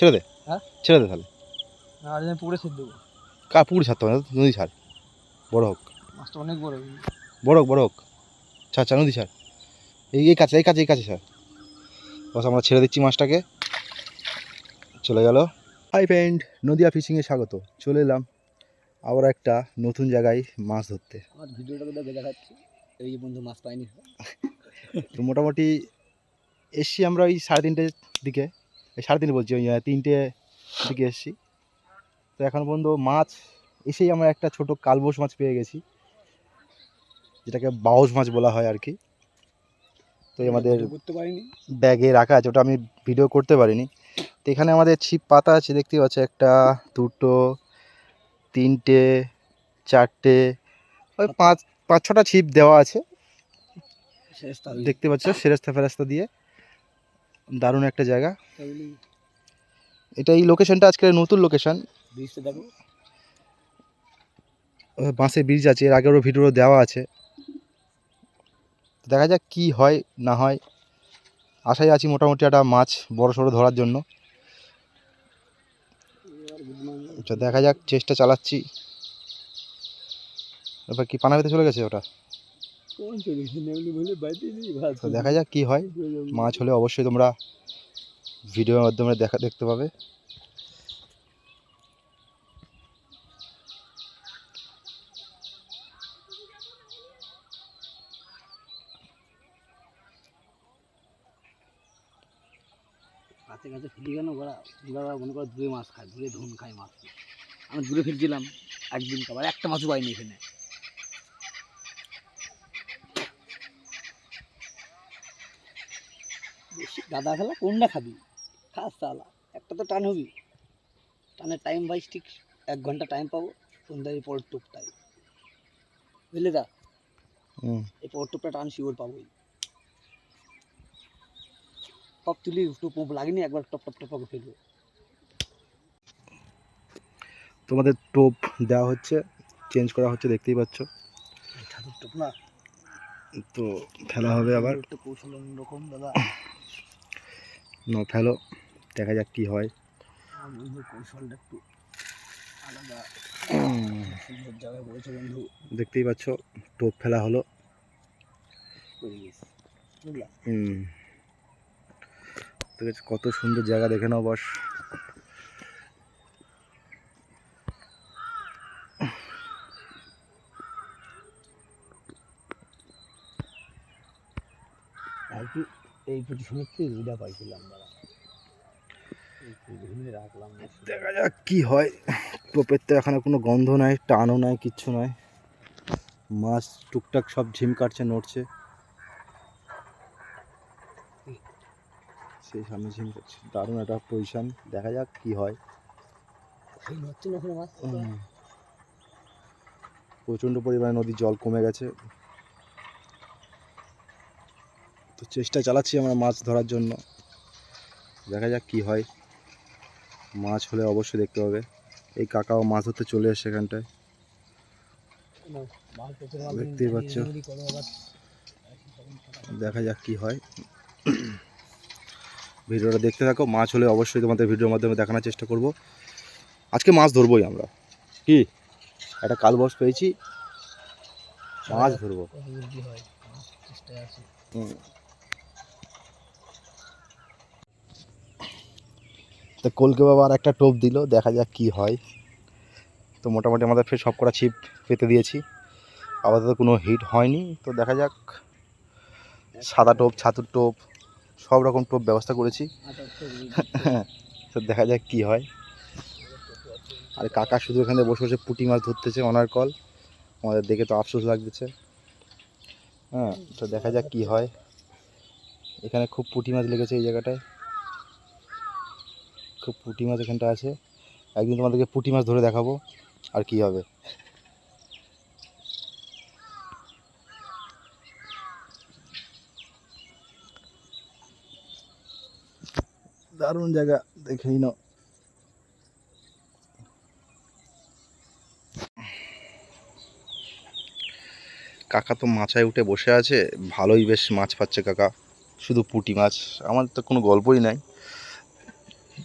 ছেড়ে দে। হ্যাঁ? ছেড়ে দে তাহলে। না আর পুকুরে ছেড়ে দেবো। কা পুকুরে ছাড়তে হবে না নদী ছাড়। বড় হোক। মাছটা অনেক বড় বড় হোক বড় হোক। ছাড় ছাড় নদী ছাড়। এই এই কাছে এই কাছে এই কাছে ছাড়। বস আমরা ছেড়ে দিচ্ছি মাছটাকে। চলে গেল। হাই ফ্রেন্ড নদিয়া ফিশিংয়ে স্বাগত। চলে এলাম আবার একটা নতুন জায়গায় মাছ ধরতে। আমার ভিডিওটা দেখাচ্ছি। এই বন্ধু মাছ পাইনি। তো মোটামুটি এসছি আমরা ওই সাড়ে তিনটের দিকে। সাড়ে তিন বলছি ওই তিনটে দিকে এসছি। তো এখন পর্যন্ত মাছ এসেই আমরা একটা ছোট কালবোস মাছ পেয়ে গেছি যেটাকে বাউস মাছ বলা হয় আর কি। তো আমাদের ব্যাগে রাখা আছে ওটা আমি ভিডিও করতে পারিনি। তো এখানে আমাদের ছিপ পাতা আছে দেখতে পাচ্ছ একটা দুটো তিনটে চারটে ওই পাঁচ পাঁচ ছটা ছিপ দেওয়া আছে। দেখতে পাচ্ছ সেরেস্তা ফেরাস্তা দিয়ে। দারুণ একটা জায়গা। এটা এই লোকেশনটা আজকে নতুন লোকেশন বাঁশে ব্রিজ আছে এর আগেরও ভিডিও দেওয়া আছে। দেখা যাক কি হয় না হয়। আশায় আছি মোটামুটি একটা মাছ বড় সড়ো ধরার জন্য। আচ্ছা দেখা যাক চেষ্টা চালাচ্ছি। এবার কি পানা পেতে চলে গেছে ওটা? তো দেখা যাক কি হয়। মাছ হলে অবশ্যই তোমরা ভিডিওর মাধ্যমে দেখা দেখতে পাবে। কাছে কাছে ফেলি কেন? ওরা ওরা মনে করো দূরে মাছ খায় দূরে ধুন খায় মাছ আমি দূরে ফেলছিলাম একদিন খাবার একটা মাছও পাইনি এখানে। গাদা খেলা কোনটা খাবি? খাস তাহলে। একটা তো টান হবি। টানের টাইম বাইস ঠিক এক ঘণ্টা টাইম পাবো। সন্ধ্যায় পর টুকটাই বুঝলি দা এই পর টুকটা টান শিওর পাবোই। টপ তুলি টুপ লাগেনি একবার টপ টপ টপ ফেলব তোমাদের টোপ দেওয়া হচ্ছে চেঞ্জ করা হচ্ছে দেখতেই পাচ্ছ। টপ না। তো ফেলা হবে আবার। একটু কৌশল অন্যরকম দাদা। ন ফেলো, দেখা যাক কি হয়। দেখতেই পাচ্ছ, টোপ ফেলা হলো। ঠিক আছে কত সুন্দর জায়গা দেখে নাও বস। আর কি? এই পজিশনে রুডা পাইছিলাম দাদা এই পজিশনে রাখলাম। দেখা যাক কি হয়। টোপের তো এখনও কোনো গন্ধ নাই টানও নাই কিচ্ছু নাই। মাছ টুকটাক সব ঝিম কাটছে নড়ছে। সেই সামনে ঝিম কাটছে দারুণ একটা পজিশন দেখা যাক কি হয়। প্রচণ্ড পরিমাণে নদীর জল কমে গেছে। তো চেষ্টা চালাচ্ছি আমরা মাছ ধরার জন্য। দেখা যাক কি হয়। মাছ হলে অবশ্যই দেখতে হবে। এই কাকাও মাছ ধরতে চলে এসছে এখানটায়। দেখতেই পাচ্ছ। দেখা যাক কি হয়। ভিডিওটা দেখতে থাকো। মাছ হলে অবশ্যই তোমাদের ভিডিওর মাধ্যমে দেখানোর চেষ্টা করব। আজকে মাছ ধরবোই আমরা। কি? একটা কালবস পেয়েছি। মাছ ধরবো। হুম। তো কলকে বাবা আর একটা টোপ দিল, দেখা যাক কি হয়। তো মোটামুটি আমাদের ফের সব কটা ছিপ পেতে দিয়েছি। আপাতত কোনো হিট হয়নি, তো দেখা যাক। সাদা টোপ, ছাতুর টোপ, সব রকম টোপ ব্যবস্থা করেছি। তো দেখা যাক কি হয়। আর কাকা শুধু এখানে বসে বসে পুঁটি মাছ ধরতেছে অনার কল আমাদের দেখে তো আফসোস লাগতেছে। হ্যাঁ তো দেখা যাক কি হয়। এখানে খুব পুঁটি মাছ লেগেছে এই জায়গাটায়। খুব পুঁটি মাছ এখানটা আছে। একদিন তোমাদেরকে পুঁটি মাছ ধরে দেখাবো আর কি হবে। দারুণ জায়গা দেখেই নাও কাকা তো মাছায় উঠে বসে আছে। ভালোই বেশ মাছ পাচ্ছে কাকা। শুধু পুঁটি মাছ। আমার তো কোনো গল্পই নাই।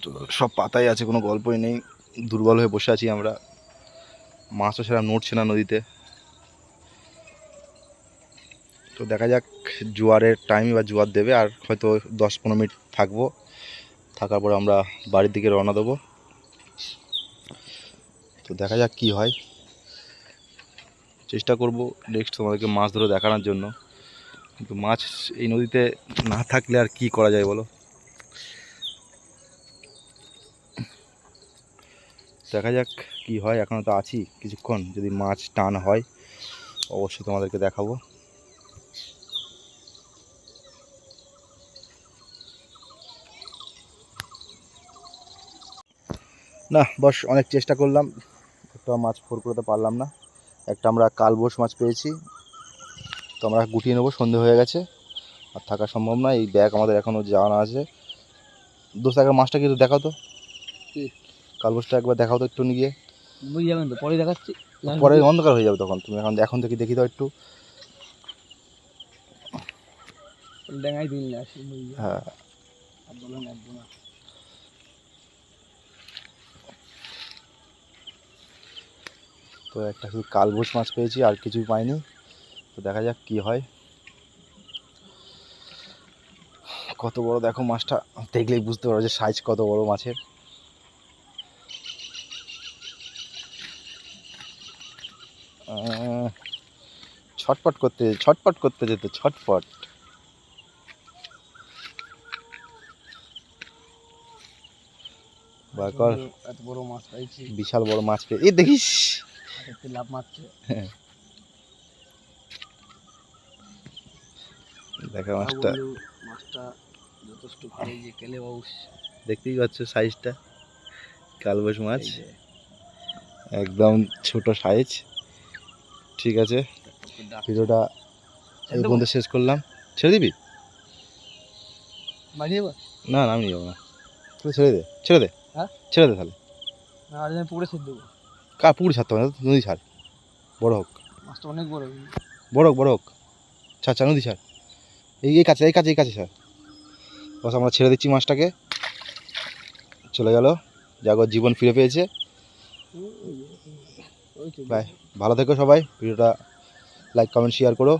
তো সব পাতাই আছে, কোনো গল্পই নেই। দুর্বল হয়ে বসে আছি আমরা। মাছও সেরকম নড়ছে না নদীতে। তো দেখা যাক, জোয়ারের টাইমই বা জোয়ার দেবে, আর হয়তো দশ পনেরো মিনিট থাকব। থাকার পর আমরা বাড়ির দিকে রওনা দেবো। তো দেখা যাক কি হয়। চেষ্টা করব নেক্সট তোমাদেরকে মাছ ধরে দেখানোর জন্য। কিন্তু মাছ এই নদীতে না থাকলে আর কি করা যায় বলো? দেখা যাক কি হয় এখনও তো আছি কিছুক্ষণ, যদি মাছ টান হয়, অবশ্যই তোমাদেরকে দেখাবো। না, বস, অনেক চেষ্টা করলাম, একটা মাছ ফোর করতে পারলাম না। একটা আমরা কালবোস মাছ পেয়েছি, তো আমরা গুটিয়ে নেব, সন্ধে হয়ে গেছে, আর থাকা সম্ভব না এই ব্যাগ আমাদের এখনও জানা আছে। দোস্ত, একবার মাছটা কিন্তু দেখাও তো? কালবোসটা একবার দেখাও তো একটু নিয়ে। বুঝে যাবেন তো পরে দেখাচ্ছি। পরে অন্ধকার হয়ে যাবে তখন তুমি এখন এখন থেকে দেখি দাও একটু। ডেঙ্গাই দিন না হ্যাঁ। তো একটা শুধু কালবোস মাছ পেয়েছি আর কিছুই পাইনি। তো দেখা যাক কি হয়। কত বড় দেখো মাছটা দেখলেই বুঝতে পারো যে সাইজ কত বড় মাছের। ছটপট করতে ছটপট করতে যেত ছটপট। বার এত বড় মাছ পাইছি। বিশাল বড় মাছ পেয়ে এই দেখিস। লাভ মারছে। দেখা মাছটা। মাছটা যথেষ্ট ভালো যে কেলে বাউস। দেখতেই পাচ্ছ সাইজটা কালবোস মাছ। একদম ছোট সাইজ ঠিক আছে। ভিডিওটা এই পর্যন্ত শেষ করলাম। ছেড়ে দিবি? না না আমি যাব না। তাহলে ছেড়ে দে ছেড়ে দে। হ্যাঁ? ছেড়ে দে তাহলে। আর পুকুরে ছেড়ে দেবো। কার পুকুর ছাড়তে হবে না নদী ছাড়। বড় হোক। মাছটা অনেক বড় বড় হোক বড় হোক। ছাড় ছাড় নদী ছাড়। এই এই কাছে এই কাছে এই কাছে ছাড়। বস আমরা ছেড়ে দিচ্ছি মাছটাকে। চলে গেল। যাগো জীবন ফিরে পেয়েছে। বাই। ভালো থেকো সবাই ভিডিওটা লাইক কমেন্ট শেয়ার করো।